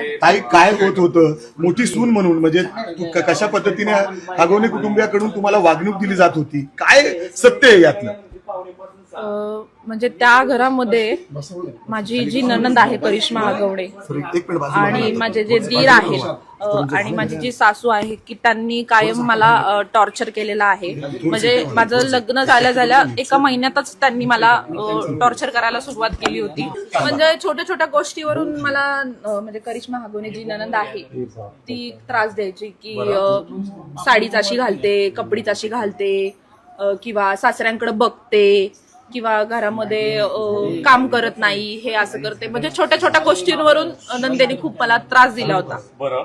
ताई काय होत होतं? मोठी सून म्हणून म्हणजे कशा पद्धतीने हागवणे कुटुंबियाकडून तुम्हाला वागणूक दिली जात होती? काय सत्य आहे यातलं? म्हणजे त्या घरामध्ये माझी जी ननंद आहे करिश्मा मिनिट बाजूला. आणि माझे जे दीर आहेत आणि माझी जी सासू आहे की त्यांनी कायम मला टॉर्चर केलेलं आहे. म्हणजे माझं लग्न झाल्या झाल्या एका महिन्यातच त्यांनी मला टॉर्चर करायला सुरुवात केली होती. म्हणजे छोट्या छोट्या गोष्टीवरून मला म्हणजे करिश्मा हागवणे जी ननंद आहे ती त्रास द्यायची की अं, साडीच अशी घालते कपडीच अशी घालते किंवा सासऱ्यांकडे बघते किंवा घरामध्ये काम करत नाही हे असं करते. म्हणजे छोट्या छोट्या गोष्टींवरून नंदेने खूप मला त्रास दिला होता. बरं.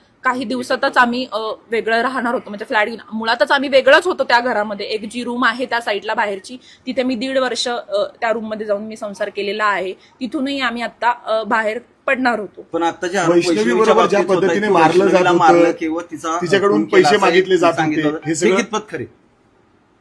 काही दिवसातच आम्ही वेगळं राहणार होतो. म्हणजे फ्लॅट मुळातच आम्ही वेगळंच होतो त्या घरामध्ये. एक जी रूम आहे त्या साईडला बाहेरची तिथे मी दीड वर्ष त्या रूममध्ये जाऊन मी संसार केलेला आहे. तिथूनही आम्ही आता बाहेर पडणार होतो. पण आता ज्या पद्धतीने की मारलं मारलं किंवा तिचा तिच्याकडून पैसे मागितले जात. हे हे खरे.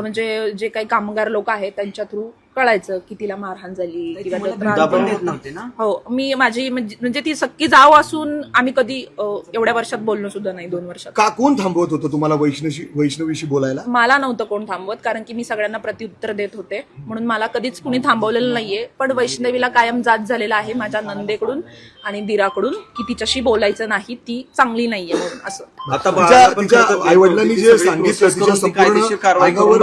म्हणजे जे काही कामगार लोक आहेत त्यांच्या थ्रू कळायचं की तिला मारहाण झाली किंवा त्रास झाला. हो मी माझी म्हणजे म्हणजे ती सक्की जाव असून आम्ही कधी अ, एवढ्या वर्षात बोललो सुद्धा नाही दोन वर्षात. का कोण थांबवत होतं तुम्हाला वैष्णवी वैष्णवीशी बोलायला? मला नव्हतं कोण थांबवत कारण की मी सगळ्यांना प्रत्युत्तर देत होते. म्हणून मला कधीच कुणी थांबवलेलं नाहीये. पण वैष्णवीला कायम जात झालेला आहे माझ्या नंदेकडून आणि दिराकडून की तिच्याशी बोलायचं नाही ती चांगली नाहीये म्हणून असं. आता तिच्या तिच्या आई वडिलांनी जे सांगितलं तिच्या संपूर्ण अंगावर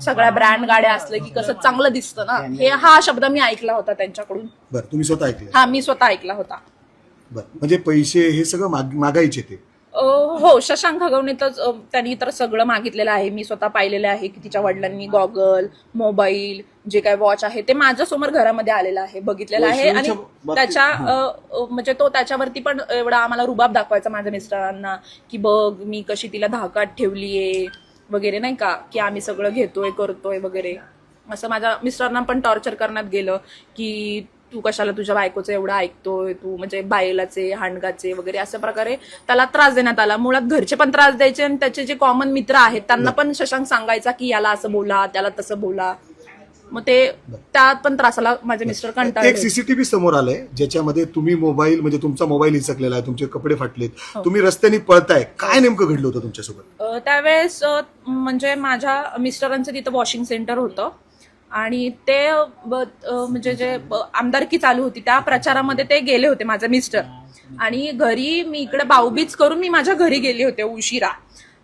सगळ्या ब्रँड गाड्या असलं की कसं चांगलं दिसतं ना. हे हा शब्द मी ऐकला होता त्यांच्याकडून. बरं तुम्ही स्वतः ऐकले? हा मी स्वतः ऐकला होता. बरं म्हणजे पैसे हे सगळं माग- मागायचे ते? अं, हो शशांक हगवणे तर अं, त्यांनी तर सगळं मागितलेलं आहे. मी स्वतः पाहिलेलं आहे की तिच्या वडिलांनी गॉगल मोबाईल जे काय वॉच आहे ते माझ्यासमोर घरामध्ये आलेलं आहे बघितलेलं आहे. आणि वैष्णवीच्या बाबतीत- त्याच्या अं, अं, म्हणजे तो त्याच्यावरती पण एवढा आम्हाला रुबाब दाखवायचा माझ्या मिस्टरांना की बघ मी कशी तिला धाकात ठेवलीये. वगैरे नाही का की आम्ही सगळं घेतोय करतोय वगैरे. असं माझ्या मिस्टरांना पण टॉर्चर करण्यात गेलं की तू कशाला तुझ्या बायकोचं एवढं ऐकतोय तू म्हणजे बायलाचे हांडगाचे वगैरे अशा प्रकारे त्याला त्रास देण्यात आला. मुळात घरचे पण त्रास द्यायचे आणि त्याचे जे कॉमन मित्र आहेत त्यांना पण शशांक सांगायचा की याला असं बोला त्याला तसं बोला. मग ते त्यात पण त्रासाला माझे मिस्टर एक कंटाळले. सीसीटीव्ही समोर आलंय ज्याच्यामध्ये तुम्ही मोबाईल म्हणजे तुमचा मोबाईल हिसकलेला आहे तुमचे कपडे फाटलेत. हो. तुम्ही रस्त्याने पळताय काय नेमकं घडलं होतं तुमच्यासोबत? त्यावेळेस म्हणजे माझ्या मिस्टरांचं तिथं वॉशिंग सेंटर होतं. आणि ते म्हणजे जे आमदारकी चालू होती त्या प्रचारामध्ये ते गेले होते माझे मिस्टर आणि घरी मी इकडे बाऊबीज करून मी माझ्या घरी गेले होते उशिरा.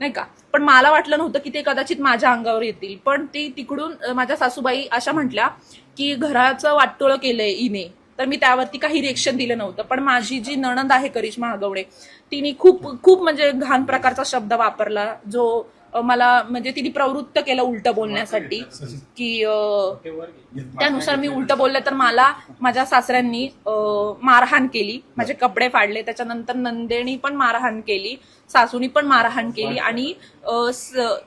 नाही का? पण मला वाटलं नव्हतं की ते कदाचित माझ्या अंगावर येतील. पण ती तिकडून माझ्या सासूबाई अशा म्हटल्या की घराचं वाटोळं केलंय इने तर मी त्यावरती काही रिएक्शन दिलं नव्हतं. पण माझी जी नणंद आहे करिश्मा आगवडे तिने खूप खूप म्हणजे घाण प्रकारचा शब्द वापरला जो मला म्हणजे तिने प्रवृत्त केलं उलट बोलण्यासाठी की त्यानुसार मी उलट बोलले तर मला माझ्या सासऱ्यांनी मारहाण केली. माझे कपडे फाडले. त्याच्यानंतर नंदेनी पण मारहाण केली. सासूनी पण मारहाण केली. आणि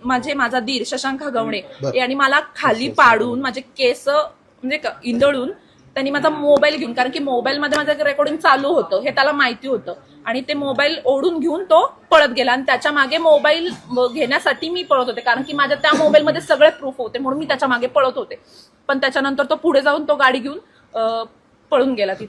माझे माझा दीर शशांक गवणे यांनी मला खाली पाडून माझे केस म्हणजे इंदळून त्यांनी माझा मोबाईल घेऊन कारण की मोबाईलमध्ये माझं रेकॉर्डिंग चालू होतं. हे त्याला माहिती होतं. आणि ते मोबाईल ओढून घेऊन तो पळत गेला. आणि त्याच्यामागे मोबाईल घेण्यासाठी मी पळत होते. कारण की माझ्या त्या मोबाईलमध्ये सगळे प्रूफ होते. म्हणून मी त्याच्यामागे पळत होते. पण त्याच्यानंतर तो पुढे जाऊन तो गाडी घेऊन पळून गेला तिथे.